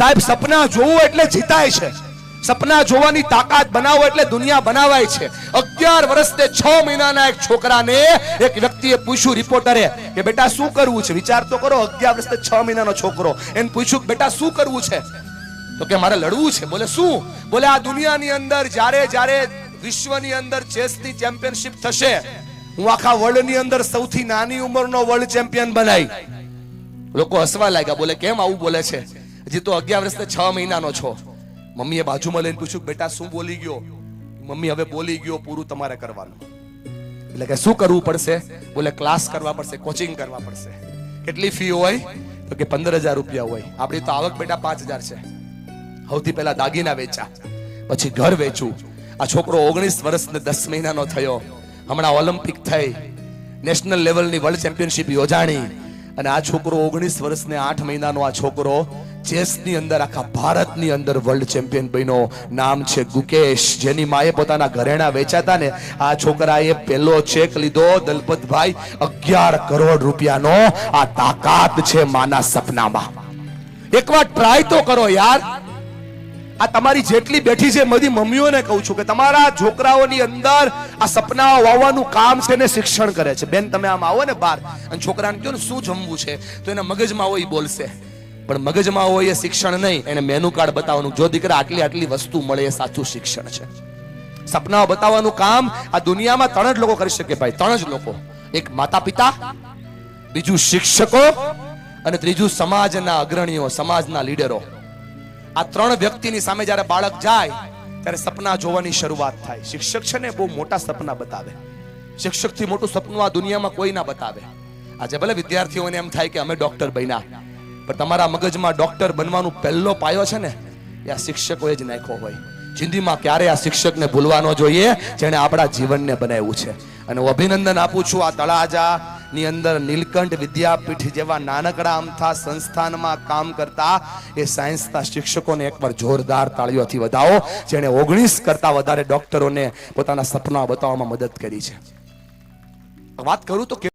સાહેબ, સપના જોવું એટલે જીતાય છે. સપના જોવાની તાકાત બનાવો એટલે દુનિયા બનાવાય છે. અગિયાર વર્ષે છ મહિનાના એક છોકરાને એક વ્યક્તિએ પૂછ્યું રિપોર્ટરે કે, બેટા, શું કરવું છે? વિચાર તો કરો, અગિયાર વર્ષે છ મહિનાનો છોકરો. એને પૂછ્યું બેટા, શું કરવું છે? તો કે, મારે લડવું છે. બોલે, શું? બોલે, આ દુનિયાની અંદર જ્યારે જ્યારે વિશ્વની અંદર ચેસની ચેમ્પિયનશિપ થશે, હું આખા વર્લ્ડની અંદર સૌથી નાની ઉંમરનો વર્લ્ડ ચેમ્પિયન બનાવી લોકો હસવા લાગ્યા. બોલે, કેમ આવું બોલે છે? હજી તો અગિયાર વર્ષે છ મહિનાનો છો. મમ્મીએ બાજુમાં લઈને પૂછ્યું, બેટા, શું બોલી ગયો? મમ્મી હવે બોલી ગયો, પૂરું તમારે કરવાનું. એટલે કે, શું કરવું પડશે? બોલે, ક્લાસ કરવા પડશે, કોચિંગ કરવા પડશે. કેટલી ફી હોય? તો કે પંદર હજાર રૂપિયા હોય. આપણી તો આવક બેટા પાંચ હજાર છે. સૌથી પહેલા દાગીના વેચા, પછી ઘર વેચું. આ છોકરો ઓગણીસ વર્ષ ને દસ મહિનાનો થયો. હમણાં ઓલિમ્પિક થઈ. નેશનલ લેવલની વર્લ્ડ ચેમ્પિયનશિપ યોજાણી. અને આ છોકરો ઓગણીસ વર્ષ ને આઠ મહિનાનો આ છોકરો ચેસની અંદર, આખા ભારતની અંદર વર્લ્ડ ચેમ્પિયન બન્યો. નામ છે ગુકેશ. જેની માએ પોતાના ઘરેણા વેચાતા ને આ છોકરાએ પહેલો ચેક લીધો. દલપતભાઈ, અગિયાર કરોડ રૂપિયાનો આ તાકાત છે માના સપનામાં. એકવાર ટ્રાય તો કરો યાર. આ તમારી જેટલી બેઠી છે, બધી મમ્મીઓને કહું છું કે તમારા છોકરાઓની અંદર આ સપનાઓ વાવવાનું કામ છે ને શિક્ષણ કરે છે. બેન, તમે આમ આવો ને બહાર. અને છોકરાને કહો ને, શું જમવું છે? તો એના મગજમાં હોય એ બોલશે. પણ મગજમાં હોય એ શિક્ષણ નહીં. એને મેનુ કાર્ડ બતાવવાનું. જો દીકરા આટલી આટલી વસ્તુ મળે એ સાચું શિક્ષણ છે. સપનાઓ બતાવવાનું કામ આ દુનિયામાં ત્રણ જ લોકો કરી શકે ભાઈ. ત્રણ જ લોકો. એક માતા પિતા બીજું શિક્ષકો અને ત્રીજું સમાજના અગ્રણીઓ, સમાજના લીડરો. આ ત્રણ વ્યક્તિની સામે જ્યારે બાળક જાય, ત્યારે સપના જોવાની શરૂઆત થાય. શિક્ષક છે ને બહુ મોટા સપના બતાવે. શિક્ષકથી મોટું સપનું આ દુનિયામાં કોઈ ના બતાવે. આજે ભલે વિદ્યાર્થીઓને એમ થાય કે અમે ડોક્ટર બન્યા, પણ તમારા મગજમાં ડોક્ટર બનવાનો પહેલો પાયો છે ને, એ આ શિક્ષકોએ જ નાખ્યો હોય. જિંદગીમાં ક્યારે આ શિક્ષકને ભૂલવાનો જોઈએ, જેણે આપણા જીવનને બનાવ્યું છે. અને હું અભિનંદન આપું છું આ તળાજા ની અંદર નીલકંઠ વિદ્યાપીઠ જેવા નાનકડા અમથા સંસ્થાનમાં કામ કરતા એ સાયન્સના શિક્ષકોને એકવાર જોરદાર તાળીઓથી વધાવો, જેણે ઓગણીસ કરતા વધારે ડોક્ટરોને પોતાના સપના બતાવવામાં મદદ કરી છે. વાત કરું તો